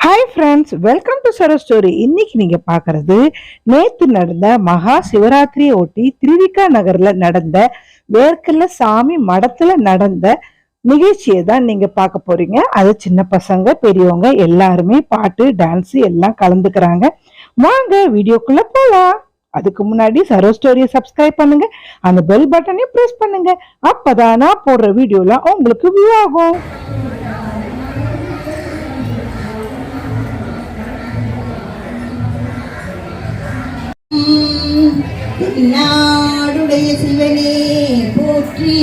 Hi friends welcome to Saro story இன்னைக்கு நீங்க பார்க்கறது நேத்து நடந்த மகா சிவராத்திரியை ஒட்டி திருவிக்கா நகர்ல நடந்த வேர்க்கல்ல சாமி மடத்துல நடந்த நிகழ்ச்சியை தான் நீங்க பார்க்க போறீங்க. அது சின்ன பசங்க பெரியவங்க எல்லாருமே பாட்டு டான்ஸ் எல்லாம் கலந்துக்கிறாங்க. வாங்க வீடியோக்குள்ள போலாம். அதுக்கு முன்னாடி சரோ ஸ்டோரியை சப்ஸ்கிரைப் பண்ணுங்க. அந்த பெல் பட்டனையும் ப்ரெஸ் பண்ணுங்க. அப்பதான் நான் போடுற வீடியோலாம் உங்களுக்கு வியூ ஆகும். நாடுடைய சிவனே போற்றி.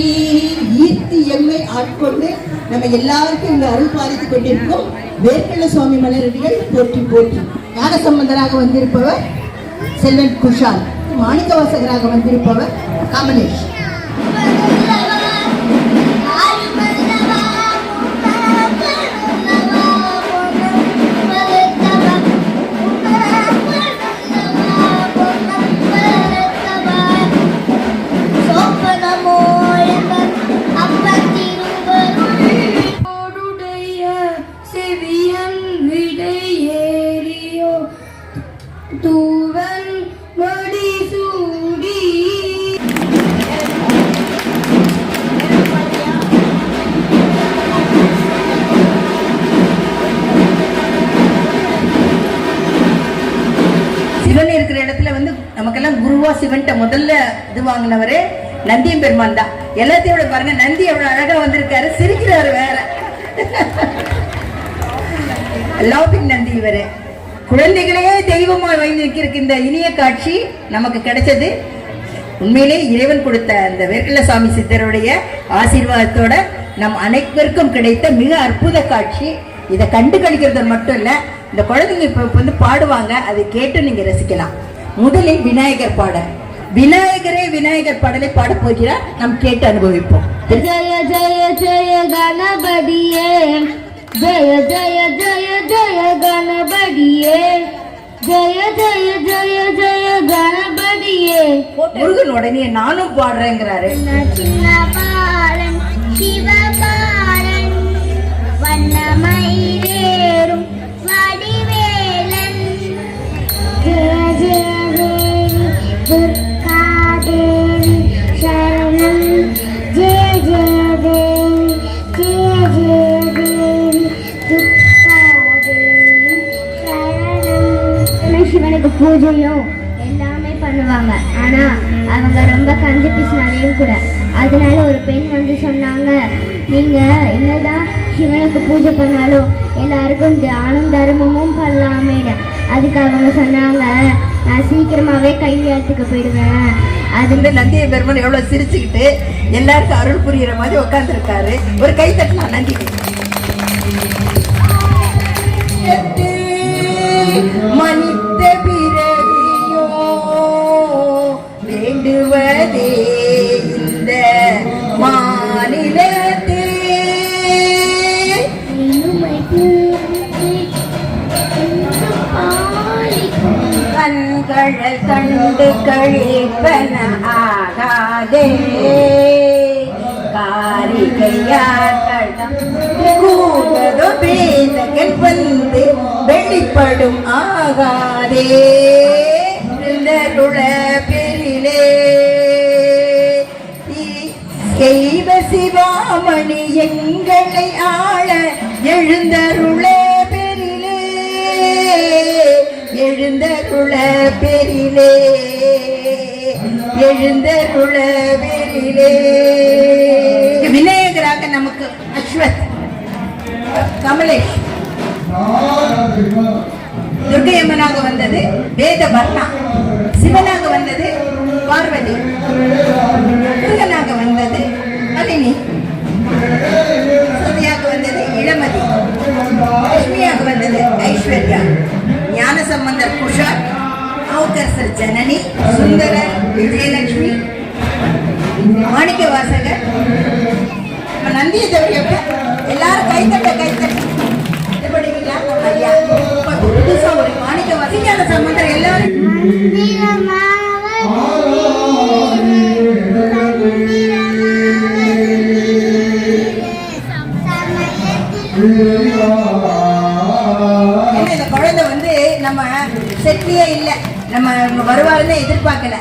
ஈர்த்தி எம்மை ஆட்கொண்டு நம்ம எல்லாருக்கும் இந்த அருள் பாதித்துக் கொண்டிருக்கும் வேர்க்கள்ள சுவாமி மலரடிகள் போற்றி போற்றி. ஞானசம்பந்தராக வந்திருப்பவர் செல்வன் குஷால் மாணிக்கவாசகராக வந்திருப்பவர் கமலேஷ். இருக்கிற இடத்துல வந்து நமக்கெல்லாம் குருவா சிவன்ட்ட முதல்ல இது வாங்கினவரு நந்தியம் பெருமான் தான். எல்லாத்தையும் விட பாருங்க நந்தி எவ்வளவு அழகா வந்திருக்காரு சிரிக்கிறாரு வேற. லவ்பிங் நந்தி இவரு. குழந்தைகளையே தெய்வமா வைத்திருக்க இந்த இனிய காட்சி நமக்கு கிடைச்சது. உண்மையிலே இறைவன் கொடுத்த அந்த வேர்க்கல சாமி சித்தருடைய ஆசீர்வாதத்தோட நம் அனைவருக்கும் கிடைத்த மிக அற்புத காட்சி. இதை கண்டு கழிக்கிறது மட்டும் இல்ல இந்த குழந்தைங்க இப்ப வந்து பாடுவாங்க அதை கேட்டு நீங்க ரசிக்கலாம். முதலில் விநாயகர் பாடல் விநாயகரே விநாயகர் பாடலை பாடப் போகிறார். நாம் கேட்டு அனுபவிப்போம். ஜய ஜய ஜய கணபதியே. ஜய ஜய ஜய ஜய கணபதியே. ஜய ஜய ஜய ஜய கணபதியே. முருகன் உடனே நானும் பாடுறேங்கிறாரு. சின்ன பாலன் சரணம் சிவனுக்கு பூஜையும் எல்லாமே பண்ணுவாங்க. ஆனா அவங்க ரொம்ப கஞ்சி பிசினாலையும் கூட. அதனால ஒரு பெண் வந்து சொன்னாங்க நீங்க என்னதான் சிவனுக்கு பூஜை பண்ணாலும் எல்லாருக்கும் தியானம் தர்மமும் பண்ணலாமேன்னு அதுக்கு அவங்க சொன்னாங்க நான் சீக்கிரமாவே கையாத்துக்கு போயிடுவேன். அது இந்த நந்திய பெருமாள் எவ்வளவு சிரிச்சுக்கிட்டு எல்லாருக்கும் அருள் புரியுற மாதிரி உட்கார்ந்துருக்காரு. ஒரு கை தட்டலாம் நந்தி. வேண்டுவதே இந்த மாநிலத்தே. கண்கள் கண்டு கழிப்பன ஆகாதே. காரிகையாட்டம் கூடதோ பேதகள் வந்து வெளிப்படும் ஆகாதே. இருந்தருள தெய்வ சிவாமணி எங்களை ஆள எழுந்தருளே பெரிலே. எழுந்தருள பெரிலே. எழுந்தருள பெரிலே. விநாயகராக நமக்கு அஸ்வத் கமலேஷ். துர்கையம்மனாக வந்தது வேத வர்ணா சிவனாக வந்தது பார்வதி. வந்தது ஐஸ்வர்யா ஞான சம்பந்தர் குஷால் அவுகர்சர் ஜனனி ವಿಜಯಲಕ್ಷ್ಮಿ விஜயலட்சுமி மாணிக்க வாசகர் நம்ம நந்தியை தவிர எல்லாரும் கைத்தட்ட கைத்தட்ட இது படிக்கலாம் ஐயா புதுசா ஒரு மாணிக்க வாசிக்காத சம்பந்தர் எல்லாரும் எதிர்க்கவே இல்லை நம்ம இவங்க வருவாருன்னு எதிர்பார்க்கல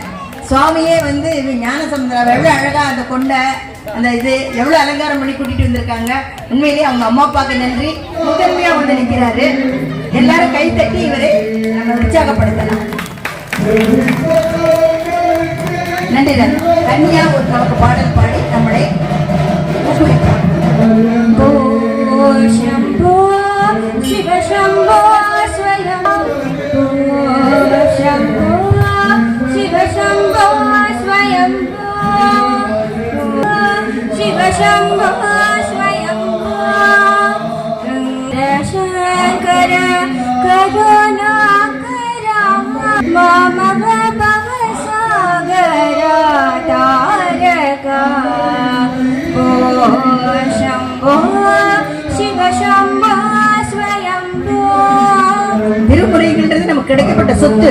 சுவாமியே வந்து இது ஞான சமுதிரம் எவ்வளோ அழகாக அந்த கொண்டை அந்த இது எவ்வளோ அலங்காரம் பண்ணி கூட்டிகிட்டு வந்திருக்காங்க உண்மையிலேயே அவங்க அம்மா அப்பாவுக்கு நன்றி முதன்மையாக வந்து நிற்கிறாரு எல்லாரும் தட்டி இவரை நம்ம உற்சாகப்படுத்தலாம் நன்றி நன்றி தனியாக ஒரு நமக்கு பாடல் பாடி நம்மளை ஊக்குவிப்பார் ஓ சம்போ சிவ சம்போ शम्भो शिव शम्भो स्वयं शिव शम्भो स्वयं शङ्कर करुणाकर मम भव सागरा तारका ओ शम्भो கிடைக்கப்பட்ட சொத்து.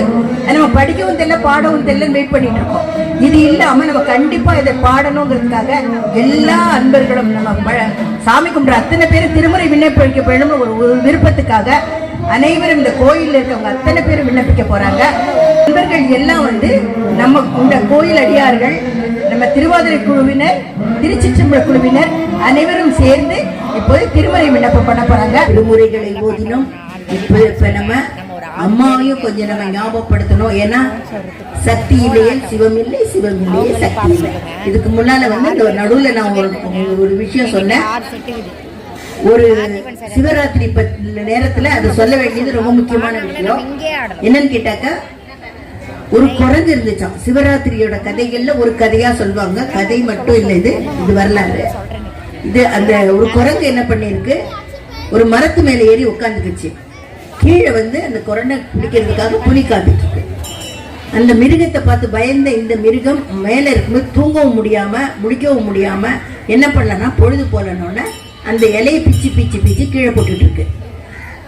நம்ம படிக்கவும் தெரியல பாடவும் தெரியல வெயிட் பண்ணிட்டு இருக்கோம். இது இல்லாம நம்ம கண்டிப்பா இதை பாடணுங்கிறதுக்காக எல்லா அன்பர்களும் நம்ம சாமி கும்பிட்ற அத்தனை பேரும் திருமுறை விண்ணப்பிக்க வேணும்னு ஒரு ஒரு விருப்பத்துக்காக அனைவரும் இந்த கோயிலில் இருக்கவங்க அத்தனை பேரும் விண்ணப்பிக்க போறாங்க. நண்பர்கள் எல்லாம் வந்து நம்ம இந்த கோயில் அடியார்கள் நம்ம திருவாதிரை குழுவினர் திருச்சிற்றம்பல குழுவினர் அனைவரும் சேர்ந்து இப்போது திருமுறை விண்ணப்பம் பண்ண போறாங்க. திருமுறைகளை ஓதினோம். இப்போ இப்ப நம்ம அம்மாவையும் கொஞ்சம் நம்ம ஞாபகப்படுத்தணும். ஏன்னா சக்தி இல்லையே சிவம் இல்லை சிவம் இல்லையே சக்தி இல்லை. இதுக்கு முன்னால வந்து இந்த நடுவுல நான் ஒரு ஒரு விஷயம் சொன்னேன். ஒரு சிவராத்திரி நேரத்துல அது சொல்ல வேண்டியது ரொம்ப முக்கியமான விஷயம். என்னன்னு கேட்டாக்கா ஒரு குரங்கு இருந்துச்சாம். சிவராத்திரியோட கதைகள்ல ஒரு கதையா சொல்லுவாங்க. கதை மட்டும் இல்லை இது. இது வரலாறு. இது அந்த ஒரு குரங்கு என்ன பண்ணிருக்கு ஒரு மரத்து மேல ஏறி உட்காந்துக்குச்சு கீழே வந்து அந்த கொரோனா பிடிக்கிறதுக்காக புலி காத்துட்டு இருக்கு. அந்த மிருகத்தை பார்த்து பயந்த இந்த மிருகம் மேலே இருக்கும்போது தூங்கவும் முடியாம முடிக்கவும் முடியாம என்ன பண்ணலன்னா பொழுது போலனோடனே அந்த இலையை பிச்சு பிச்சு பிச்சு கீழே போட்டுட்டு இருக்கு.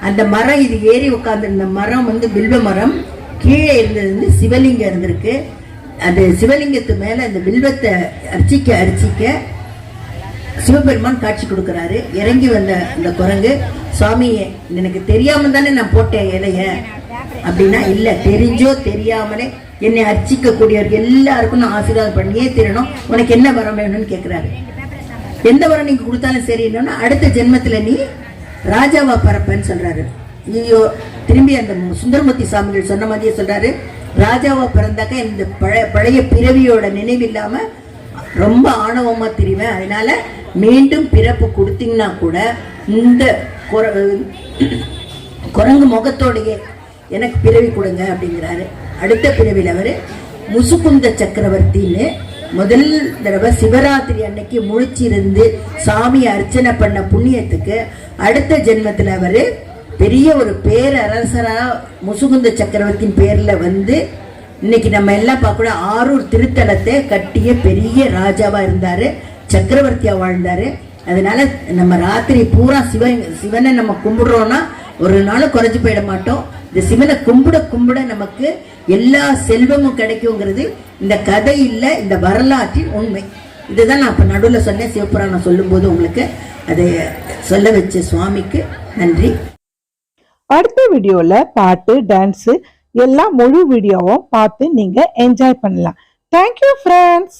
அந்த மரம் இது ஏறி உட்காந்துருந்த மரம் வந்து வில்வ மரம். கீழே இருந்தது வந்து சிவலிங்கம் இருந்திருக்கு. அது சிவலிங்கத்து மேலே அந்த வில்வத்தை அரிச்சிக்க அரிச்சிக்க சிவபெருமான் காட்சி கொடுக்கறாரு. இறங்கி வந்த அந்த குரங்கு சுவாமி எனக்கு தெரியாம தானே நான் போட்டேன் இலைய. அப்படின்னா இல்ல தெரிஞ்சோ தெரியாமலே என்னை அர்ச்சிக்க கூடியவர்கள் எல்லாருக்கும் நான் ஆசீர்வாதம் பண்ணியே தீரணும். உனக்கு என்ன வரம் வேணும்னு கேக்குறாரு. எந்த வரம் நீங்க கொடுத்தாலும் சரி என்னன்னா அடுத்த ஜென்மத்துல நீ ராஜாவா பரப்பன்னு சொல்றாரு. ஐயோ திரும்பி அந்த சுந்தரமூர்த்தி சாமிகள் சொன்ன மாதிரியே சொல்றாரு. ராஜாவா பிறந்தாக்க இந்த பழைய பழைய பிறவியோட நினைவில்லாம ரொம்ப ஆணவமா தெரிவேன். அதனால மீண்டும் பிறப்பு கொடுத்தீங்கன்னா கூட இந்த குர- குரங்கு முகத்தோடையே எனக்கு பிறவி கொடுங்க அப்படிங்கிறாரு. அடுத்த பிறவியில் அவர் முசுகுந்த சக்கரவர்த்தின்னு முதல் தடவை சிவராத்திரி அன்னைக்கு முழிச்சிருந்து சாமியை அர்ச்சனை பண்ண புண்ணியத்துக்கு அடுத்த ஜென்மத்தில் அவர் பெரிய ஒரு பேரரசராக முசுகுந்த சக்கரவர்த்தியின் பேரில் வந்து இன்னைக்கு நம்ம எல்லாம் பார்க்கக்கூட ஆரூர் திருத்தலத்தை கட்டிய பெரிய ராஜாவாக இருந்தார். சக்கரவர்த்தியா வாழ்ந்தாரு. அதனால நம்ம ராத்திரி பூரா சிவன் சிவனை நம்ம கும்பிடுறோம்னா ஒரு நாளும் குறைஞ்சு போயிட மாட்டோம். இந்த சிவனை கும்பிட கும்பிட நமக்கு எல்லா செல்வமும் கிடைக்குங்கிறது இந்த கதை இந்த வரலாற்றின் உண்மை. இதுதான் நான் இப்போ நடுவில் சொன்னேன் சிவபுராணம் சொல்லும்போது உங்களுக்கு அதை சொல்ல வச்ச சுவாமிக்கு நன்றி. அடுத்த வீடியோவில் பாட்டு டான்ஸு எல்லாம் முழு வீடியோவும் பார்த்து நீங்கள் என்ஜாய் பண்ணலாம். Thank you friends